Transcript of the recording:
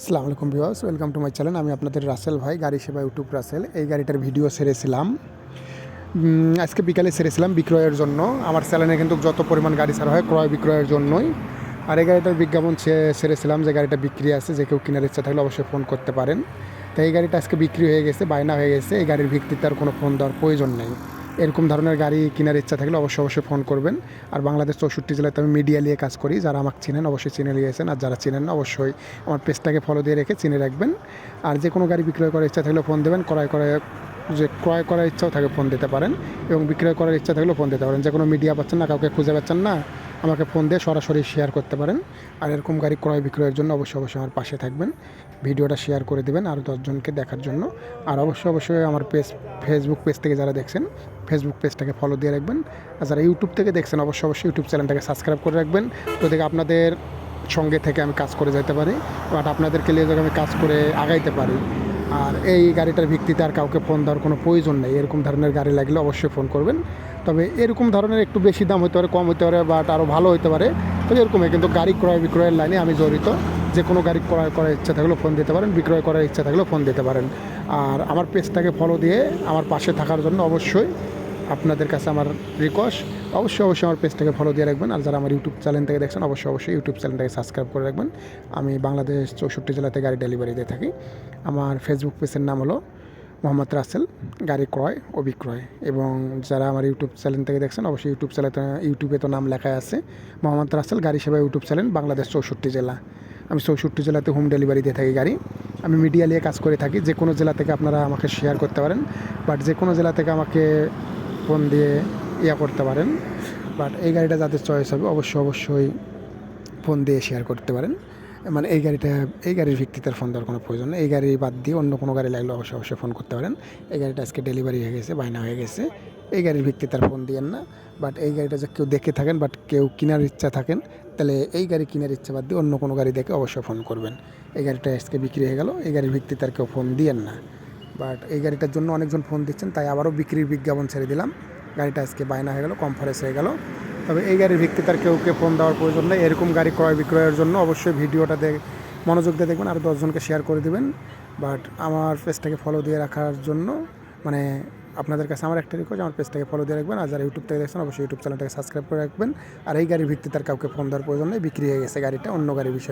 আসসালামু আলাইকুম viewers, welcome to my channel. আমি আপনাদের রাসেল ভাই, গাড়ি সেবা ইউটিউব রাসেল। এই গাড়িটার ভিডিও সেরেছিলাম। আজকে বিকালে সেরেছিলাম বিক্রয়ের জন্য। আমার চ্যানেলে কিন্তু যত পরিমাণ গাড়ি ছাড়া হয় ক্রয় বিক্রয়ের জন্যই। আর এই গাড়িটার বিজ্ঞাপন সেরেছিলাম যে গাড়িটা বিক্রি আছে। যে কেউ কেনার ইচ্ছা থাকলে অবশ্যই ফোন করতে পারেন। তাই এই গাড়িটা আজকে বিক্রি হয়ে গেছে, বায়না হয়ে গেছে। এই গাড়ির ভিত্তিতে আর কোনো ফোন দেওয়ার প্রয়োজন নেই। এরকম ধরনের গাড়ি কেনার ইচ্ছা থাকলে অবশ্যই অবশ্যই ফোন করবেন। আর বাংলাদেশ চৌষট্টি জেলাতে আমি মিডিয়া নিয়ে কাজ করি, যারা আমাকে চিনেন অবশ্যই চিনে নিয়েছেন, আর যারা চিনেন না অবশ্যই আমার পেজটাকে ফলো দিয়ে রেখে চিনে রাখবেন। আর যে কোনো গাড়ি বিক্রয় করার ইচ্ছা থাকলে ফোন দেবেন, ক্রয় করে যে ক্রয় করার ইচ্ছাও থাকে ফোন দিতে পারেন, এবং বিক্রয় করার ইচ্ছা থাকলেও ফোন দিতে পারেন। যে কোনো মিডিয়া পাচ্ছেন না, কাউকে খুঁজে পাচ্ছেন না আমাকে ফোন দিয়ে সরাসরি শেয়ার করতে পারেন। আর এরকম গাড়ি ক্রয় বিক্রয়ের জন্য অবশ্যই অবশ্যই আমার পাশে থাকবেন। ভিডিওটা শেয়ার করে দেবেন আর দশজনকে দেখার জন্য। আর অবশ্যই অবশ্যই আমার পেজ ফেসবুক পেজ থেকে যারা দেখছেন ফেসবুক পেজটাকে ফলো দিয়ে রাখবেন। আর যারা ইউটিউব থেকে দেখছেন, অবশ্যই অবশ্যই ইউটিউব চ্যানেলটাকে সাবস্ক্রাইব করে রাখবেন। তো থেকে আপনাদের সঙ্গে থেকে আমি কাজ করে যেতে পারি। বাট আপনাদেরকে নিয়ে আমি কাজ করে আগাইতে পারি আর এই গাড়িটার ভিত্তিতে আর কাউকে ফোন দেওয়ার কোনো প্রয়োজন নেই। এরকম ধরনের গাড়ি লাগলে অবশ্যই ফোন করবেন। তবে এরকম ধরনের একটু বেশি দাম হতে পারে, কম হতে পারে বাট আরও ভালো হতে পারে। তো এরকমই, কিন্তু গাড়ি ক্রয় বিক্রয়ের লাইনে আমি জড়িত। যে কোনো গাড়ি ক্রয় করার ইচ্ছা থাকলেও ফোন দিতে পারেন, বিক্রয় করার ইচ্ছা থাকলেও ফোন দিতে পারেন। আর আমার পেজটাকে ফলো দিয়ে আমার পাশে থাকার জন্য অবশ্যই আপনাদের কাছে আমার রিকোয়েস্ট অবশ্যই অবশ্যই আমার পেজটাকে ফলো দিয়ে রাখবেন। আর যারা আমার ইউটিউব চ্যানেল থেকে দেখছেন, অবশ্যই অবশ্যই ইউটিউব চ্যানেলটাকে সাবস্ক্রাইব করে রাখবেন। আমি বাংলাদেশ চৌষট্টি জেলাতে গাড়ি ডেলিভারি দিয়ে থাকি। আমার ফেসবুক পেজের নাম হলো মোহাম্মদ রাসেল, গাড়ি ক্রয় ও বিক্রয়। এবং যারা আমার ইউটিউব চ্যানেল থেকে দেখছেন, অবশ্যই ইউটিউব চ্যানেল ইউটিউবে তো নাম লেখা আছে। মোহাম্মদ রাসেল, গাড়ি সেবা ইউটিউব চ্যানেল বাংলাদেশ চৌষট্টি জেলা। আমি চৌষট্টি জেলাতে হোম ডেলিভারি দিয়ে থাকি গাড়ি। আমি মিডিয়া নিয়ে কাজ করে থাকি। যে কোনো জেলা থেকে আপনারা আমাকে শেয়ার করতে পারেন। বাট যে কোনো জেলা থেকে আমাকে ফোন দিয়ে ইয়া করতে পারেন। বাট এই গাড়িটা যাদের চয়েস হবে অবশ্যই অবশ্যই ফোন দিয়ে শেয়ার করতে পারেন। মানে এই গাড়িটা, এই গাড়ির ভিত্তিতে ফোন দেওয়ার কোনো প্রয়োজন নেই। এই গাড়ি বাদ দিয়ে অন্য কোনো গাড়ি লাগলে অবশ্যই অবশ্যই ফোন করতে পারেন। এই গাড়িটা আজকে ডেলিভারি হয়ে গেছে, বায়না হয়ে গেছে। এই গাড়ির ভিত্তিতে আর ফোন দিয়েন না। বাট এই গাড়িটা যে কেউ দেখে থাকেন বাট কেউ কেনার ইচ্ছা থাকেন, তাহলে এই গাড়ি কেনার ইচ্ছা বাদ দিয়ে অন্য কোনো গাড়ি দেখে অবশ্যই ফোন করবেন। এই গাড়িটা আজকে বিক্রি হয়ে গেল। এই গাড়ির ভিত্তিতে আর কেউ ফোন দিয়েন না। বাট এই গাড়িটার জন্য অনেকজন ফোন দিচ্ছেন, তাই আবারও বিক্রির বিজ্ঞাপন ছেড়ে দিলাম। গাড়িটা আজকে বায়না হয়ে গেল কনফারেন্স হয়ে গেল। তবে এই গাড়ির ভিত্তিতে আর কেউকে ফোন দেওয়ার প্রয়োজন নেই। এরকম গাড়ি ক্রয় বিক্রয়ের জন্য অবশ্যই ভিডিওটা দেখ, মনোযোগ দিয়ে দেখবেন, আর দশজনকে শেয়ার করে দিবেন। বাট আমার পেজটাকে ফলো দিয়ে রাখার জন্য মানে আপনাদের কাছে আমার একটা রিকোয়েস্ট আমার পেজটাকে ফলো দিয়ে রাখবেন। আর যারা ইউটিউব থেকে দেখছেন, অবশ্যই ইউটিউব চ্যানেলটাকে সাবস্ক্রাইব করে রাখবেন। আর এই গাড়ির ভিত্তিতে আর কাউকে ফোন দেওয়ার প্রয়োজন নেই, বিক্রি হয়ে গেছে গাড়িটা, অন্য গাড়ির বিষয়ে।